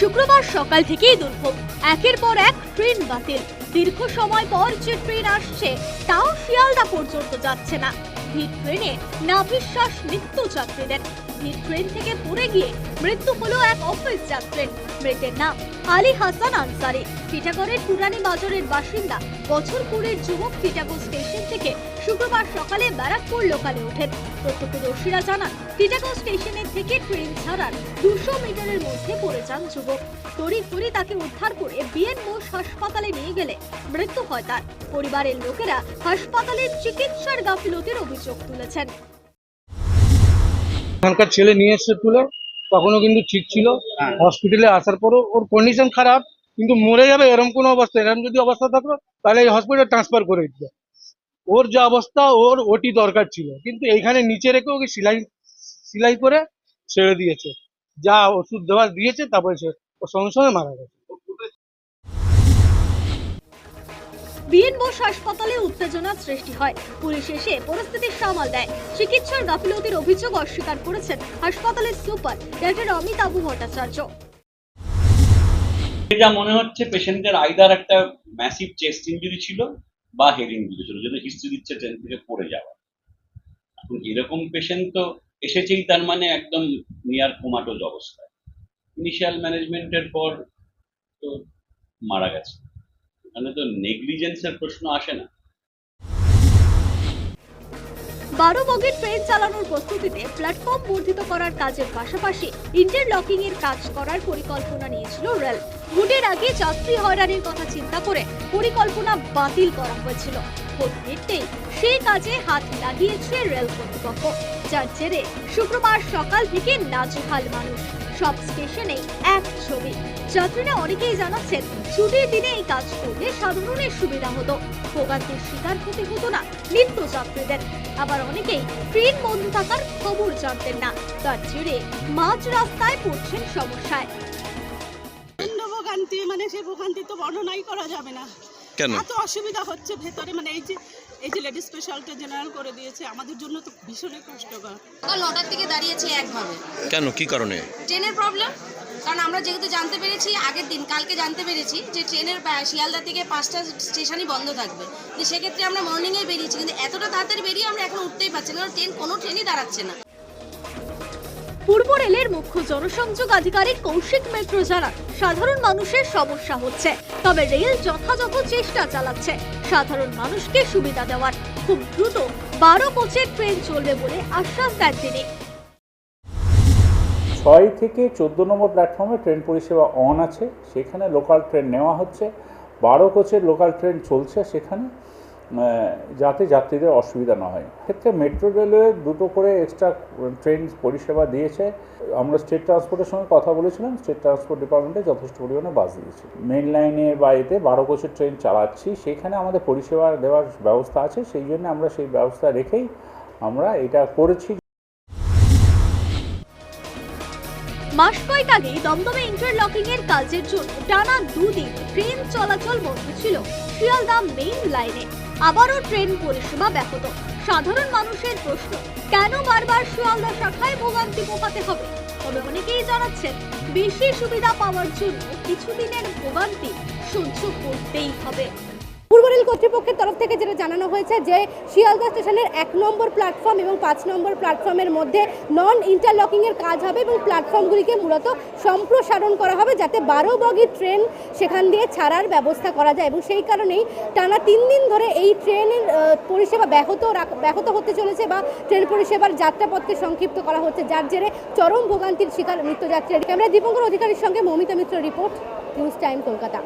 শুক্রবার সকাল থেকেই দুর্ভোগ। একের পর এক ট্রেন বাতিল। দীর্ঘ সময় পর যে ট্রেন আসছে, তাও শিয়ালদা পর্যন্ত যাচ্ছে না। ভিড় ট্রেনে নাভিশ্বাস মৃত্যু যাত্রীদের ভিড় ট্রেন থেকে পড়ে গিয়ে মৃত্যু হলো এক অফিস যাত্রীর। মৃতের নাম আলী হাসান আনসারি। পুরানি বাজারের বাসিন্দা, বছর কুড়ির যুবক স্টেশন থেকে শুক্রবার সকালে ব্যারাকপুর লোকালে ওঠেন। প্রত্যক্ষদর্শীরা জানান টিটাগড় স্টেশনের থেকে ট্রেন ছাড়ার দুশো মিটারের মধ্যে পড়ে যান যুবক। তড়িঘড়ি তাকে উদ্ধার করে বিএন বোস হাসপাতালে নিয়ে গেলে মৃত্যু হয় তার। পরিবারের লোকেরা হাসপাতালের চিকিৎসার গাফিলতির অভিযোগ তুলেছেন। এখানকার ছেলে নিয়ে এসছে তুলে তখনও কিন্তু ঠিক ছিল। হসপিটালে আসার পরও ওর কন্ডিশন খারাপ কিন্তু মরে যাবে এরকম কোনো অবস্থা এরকম যদি অবস্থা থাকল তাহলে এই হসপিটাল ট্রান্সফার করে দিত ওর যে অবস্থা ওর ওটি দরকার ছিল। কিন্তু এইখানে নিচে রেখে ওকে সিলাই সিলাই করে ছেড়ে দিয়েছে। যা ওষুধ দেওয়া দিয়েছে তারপরে সে ও সঙ্গে সঙ্গে মারা গেছে। বিএন বোস হাসপাতালে উত্তেজনার সৃষ্টি হয়। পুলিশ এসে পরিস্থিতি সামাল দেয়। চিকিৎসার গাফিলতির অভিযোগ অস্বীকার করেছেন হাসপাতালের সুপার ডক্টর অমিতাভ ভট্টাচার্য। যা মনে হচ্ছে, পেশেন্টের আইদার একটা ম্যাসিভ চেস্ট ইঞ্জুরি ছিল বা হেড ইঞ্জুরি ছিল, যেটা হিস্ট্রি দিচ্ছে ট্রেন থেকে পড়ে যাওয়া। এখন এরকম পেশেন্ট তো এসেছেই, তার মানে একদম নিয়ার কোমাটোজ অবস্থায়। ইনিশিয়াল ম্যানেজমেন্টের পর তো মারা গেছে। এখানে তো নেগলিজেন্সের প্রশ্ন আসে না। বারো বগির ট্রেন চালানোর প্রস্তুতিতে প্ল্যাটফর্ম বর্ধিত করার কাজের পাশাপাশি ইন্টারলকিং এর কাজ করার পরিকল্পনা নিয়েছিল রেল ভোটের আগে যাত্রী হয়রানির কথা চিন্তা করে পরিকল্পনা বাতিল করা হয়েছিল। ভোট সেই কাজে হাত লাগিয়েছে রেল কর্তৃপক্ষ। যার জেরে শুক্রবার সকাল থেকে নাজেহাল মানুষ। সব স্টেশনেই এক ছবি। যাত্রীরা অনেকেই জানাচ্ছেন ছুটির দিনে এই কাজ করলে সাধারণের সুবিধা হতো। ভোগান্তির শিকার হতে হতো না নিত্য যাত্রীদের। আবার অনেকেই ট্রেন বন্ধ থাকার খবর জানতেন না। তার জেরে মাঝ রাস্তায় পড়ছেন সমস্যায়। ভোগান্তি মানে সেই ভোগান্তি তো বর্ণনাই করা যাবে না। কেন? এত অসুবিধা হচ্ছে ভেতরে মানে এই যে এই যে লেডিস স্পেশালটা জেনারেল করে দিয়েছে আমাদের জন্য তো ভীষণই কষ্টকর। সকাল নটার থেকে দাঁড়িয়েছে একভাবে। কেন? কি কারণে? ট্রেনের প্রবলেম কারণ আমরা যেহেতু জানতে পেরেছি আগের দিন কালকে জানতে পেরেছি যে ট্রেনের শিয়ালদা থেকে পাঁচটা স্টেশনই বন্ধ থাকবে। তো সেক্ষেত্রে আমরা মর্নিংয়ে বেরিয়েছি কিন্তু এতটা তাড়াতাড়ি বেরিয়ে আমরা এখন উঠতেই পারছি না কারণ ট্রেন কোনো ট্রেনই দাঁড়াচ্ছে না। পূর্ব রেলের মুখ্য জনসংযোগ আধিকারিক কৌশিক মিত্র জানান, সাধারণ মানুষের সমস্যা হচ্ছে, তবে রেল যথাযথ চেষ্টা চালাচ্ছে। সাধারণ মানুষকে সুবিধা দেওয়ার খুব দ্রুত বারো কোচের ট্রেন চলবে বলে আশ্বাস দেন তিনি। ছয় থেকে চোদ্দ নম্বর প্ল্যাটফর্মে ট্রেন পরিষেবা অন আছে, সেখানে লোকাল ট্রেন নেওয়া হচ্ছে। বারো কোচের লোকাল ট্রেন চলছে সেখানে। যাতে যাত্রীদের অসুবিধা না হয়। ক্ষেত্রে মেট্রো রেলওয়ে দুটো করে এক্সট্রা ট্রেন পরিষেবা দিয়েছে। আমরা স্টেট ট্রান্সপোর্টের সঙ্গে কথা বলেছিলাম স্টেট ট্রান্সপোর্ট ডিপার্টমেন্টে যথেষ্ট পরিমাণে বাস দিয়েছে। মেন লাইনে বা এতে বারো কোচের ট্রেন চালাচ্ছি, সেখানে আমাদের পরিষেবা দেওয়ার ব্যবস্থা আছে, সেই জন্য আমরা সেই ব্যবস্থা রেখেই আমরা এটা করেছি। মাস কয়েক আগে দমদমে ইন্টারলকিং এর কাজের জন্য টানা দুদিন ট্রেন চলাচল বন্ধ ছিল। শিয়ালদা মেইন লাইনে আবারও ট্রেন পরিষেবা ব্যাহত। সাধারণ মানুষের প্রশ্ন, কেন বারবার শিয়ালদা শাখায় ভোগান্তি পোহাতে হবে? তবে অনেকেই জানাচ্ছেন, বেশি সুবিধা পাওয়ার জন্য কিছুদিনের ভোগান্তি সহ্য করতেই হবে। পূর্ব রেল কর্তৃপক্ষের তরফ থেকে যেটা জানানো হয়েছে যে শিয়ালদা স্টেশনের এক নম্বর প্ল্যাটফর্ম এবং পাঁচ নম্বর প্ল্যাটফর্মের মধ্যে নন ইন্টারলকিংয়ের কাজ হবে এবং প্ল্যাটফর্মগুলিকে মূলত সম্প্রসারণ করা হবে যাতে বারো বগির ট্রেন সেখান দিয়ে ছাড়ার ব্যবস্থা করা যায় এবং সেই কারণেই টানা তিন দিন ধরে এই ট্রেনের পরিষেবা ব্যাহত ব্যাহত হতে চলেছে বা ট্রেন পরিষেবার যাত্রাপথকে সংক্ষিপ্ত করা হচ্ছে, যার জেরে চরম ভোগান্তির শিকার নিত্যযাত্রীর ক্যামেরা দীপঙ্কর অধিকারীর সঙ্গে Moumita Mitra report, news time, Kolkata.